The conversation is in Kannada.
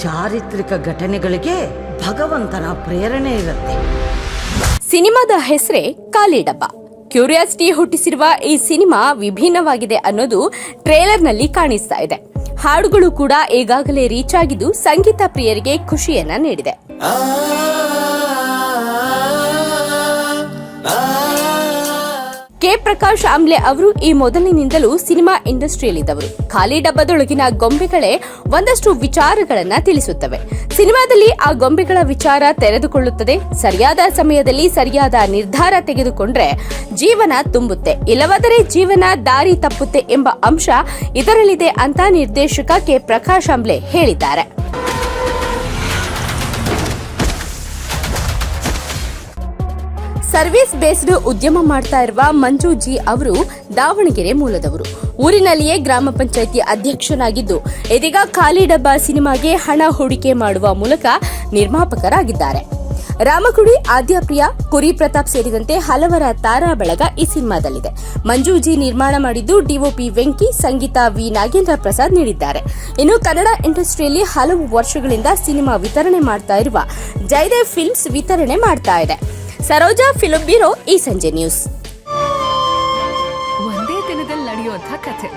ಚಾರಿತ್ರಿಕ ಘಟನೆಗಳಿಗೆ ಭಗವಂತನ ಪ್ರೇರಣೆ ಇರುತ್ತೆ. ಸಿನಿಮಾದ ಹೆಸರೇ ಖಾಲಿ ಡಬ್ಬ. ಕ್ಯೂರಿಯಾಸಿಟಿ ಹುಟ್ಟಿಸಿರುವ ಈ ಸಿನಿಮಾ ವಿಭಿನ್ನವಾಗಿದೆ ಅನ್ನೋದು ಟ್ರೇಲರ್ನಲ್ಲಿ ಕಾಣಿಸ್ತಾ ಇದೆ. ಹಾಡುಗಳು ಕೂಡ ಈಗಾಗಲೇ ರೀಚ್ ಆಗಿದ್ದು ಸಂಗೀತ ಪ್ರಿಯರಿಗೆ ಖುಷಿಯನ್ನ ನೀಡಿದೆ. ಪ್ರಕಾಶ್ ಆಮ್ಲೆ ಅವರು ಈ ಮೊದಲಿನಿಂದಲೂ ಸಿನಿಮಾ ಇಂಡಸ್ಟ್ರಿಯಲ್ಲಿದ್ದವರು. ಖಾಲಿ ಡಬ್ಬದೊಳಗಿನ ಗೊಂಬೆಗಳೇ ಒಂದಷ್ಟು ವಿಚಾರಗಳನ್ನ ತಿಳಿಸುತ್ತವೆ. ಸಿನಿಮಾದಲ್ಲಿ ಆ ಗೊಂಬೆಗಳ ವಿಚಾರ ತೆರೆದುಕೊಳ್ಳುತ್ತದೆ. ಸರಿಯಾದ ಸಮಯದಲ್ಲಿ ಸರಿಯಾದ ನಿರ್ಧಾರ ತೆಗೆದುಕೊಂಡ್ರೆ ಜೀವನ ತುಂಬುತ್ತೆ. ಇಲ್ಲವಾದರೆ ಜೀವನ ದಾರಿ ತಪ್ಪುತ್ತೆ ಎಂಬ ಅಂಶ ಇದರಲ್ಲಿದೆ ಅಂತ ನಿರ್ದೇಶಕ ಕೆ ಪ್ರಕಾಶ್ ಅಂಬ್ಲೆ ಹೇಳಿದ್ದಾರೆ. ಸರ್ವಿಸ್ ಬೇಸ್ಡ್ ಉದ್ಯಮ ಮಾಡ್ತಾ ಇರುವ ಮಂಜುಜಿ ಅವರು ದಾವಣಗೆರೆ ಮೂಲದವರು. ಊರಿನಲ್ಲಿಯೇ ಗ್ರಾಮ ಪಂಚಾಯಿತಿ ಅಧ್ಯಕ್ಷನಾಗಿದ್ದು, ಇದೀಗ ಖಾಲಿ ಡಬ್ಬ ಸಿನಿಮಾಗೆ ಹಣ ಹೂಡಿಕೆ ಮಾಡುವ ಮೂಲಕ ನಿರ್ಮಾಪಕರಾಗಿದ್ದಾರೆ. ರಾಮಕುಡಿ ಆದ್ಯಪ್ರಿಯ ಕುರಿ ಪ್ರತಾಪ್ ಸೇರಿದಂತೆ ಹಲವರ ತಾರಾ ಬಳಗ ಈ ಸಿನಿಮಾದಲ್ಲಿದೆ. ಮಂಜುಜಿ ನಿರ್ಮಾಣ ಮಾಡಿದ್ದು ಡಿಒಪಿ ವೆಂಕಿ, ಸಂಗೀತ ವಿ ನಾಗೇಂದ್ರ ಪ್ರಸಾದ್ ನೀಡಿದ್ದಾರೆ. ಇನ್ನು ಕನ್ನಡ ಇಂಡಸ್ಟ್ರಿಯಲ್ಲಿ ಹಲವು ವರ್ಷಗಳಿಂದ ಸಿನಿಮಾ ವಿತರಣೆ ಮಾಡ್ತಾ ಇರುವ ಜಯದೇವ್ ಫಿಲ್ಮ್ಸ್ ವಿತರಣೆ ಮಾಡ್ತಾ ಇದೆ. ಸರೋಜಾ ಫಿಲ್ಮ್ ಬ್ಯೂರೋ ಈ ಸಂಜೆ ನ್ಯೂಸ್. ಒಂದೇ ದಿನದಲ್ಲಿ ನಡೆಯುವಂತಹ ಕಥೆ.